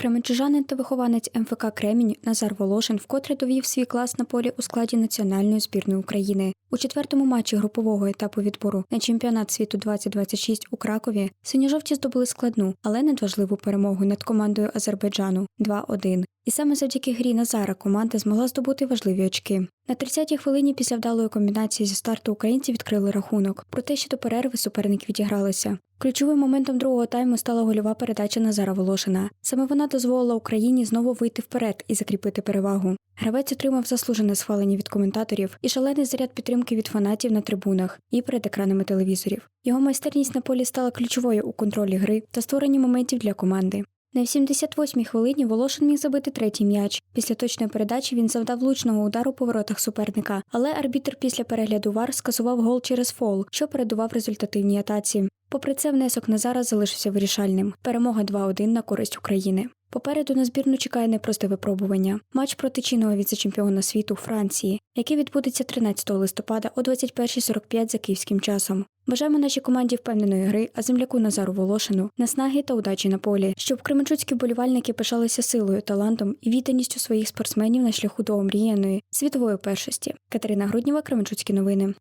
Кременчужанин та вихованець МФК Кремінь Назар Волошин вкотре довів свій клас на полі у складі національної збірної України. У четвертому матчі групового етапу відбору на чемпіонат світу 2026 у Кракові синьо-жовті здобули складну, але надважливу перемогу над командою Азербайджану 2-1. І саме завдяки грі Назара команда змогла здобути важливі очки. На 30-й хвилині після вдалої комбінації зі старту українці відкрили рахунок. Проте ще до перерви суперник відігралися. Ключовим моментом другого тайму стала гольова передача Назара Волошина. Саме вона дозволила Україні знову вийти вперед і закріпити перевагу. Гравець отримав заслужене схвалення від коментаторів і шалений заряд підтримки від фанатів на трибунах і перед екранами телевізорів. Його майстерність на полі стала ключовою у контролі гри та створенні моментів для команди. На 78-й хвилині Волошин міг забити третій м'яч. Після точної передачі він завдав влучного удару по воротах суперника, але арбітр після перегляду вар скасував гол через фол, що передував результативній атаці. Попри це, внесок Назара залишився вирішальним. Перемога 2-1 на користь України. Попереду на збірну чекає непросте випробування. Матч проти чинного віце-чемпіона світу Франції, який відбудеться 13 листопада о 21.45 за київським часом. Бажаємо нашій команді впевненої гри, а земляку Назару Волошину наснаги та удачі на полі, щоб кременчуцькі болівальники пишалися силою, талантом і відданістю своїх спортсменів на шляху до омріяної світової першості. Катерина Грудніва, Кременчуцькі новини.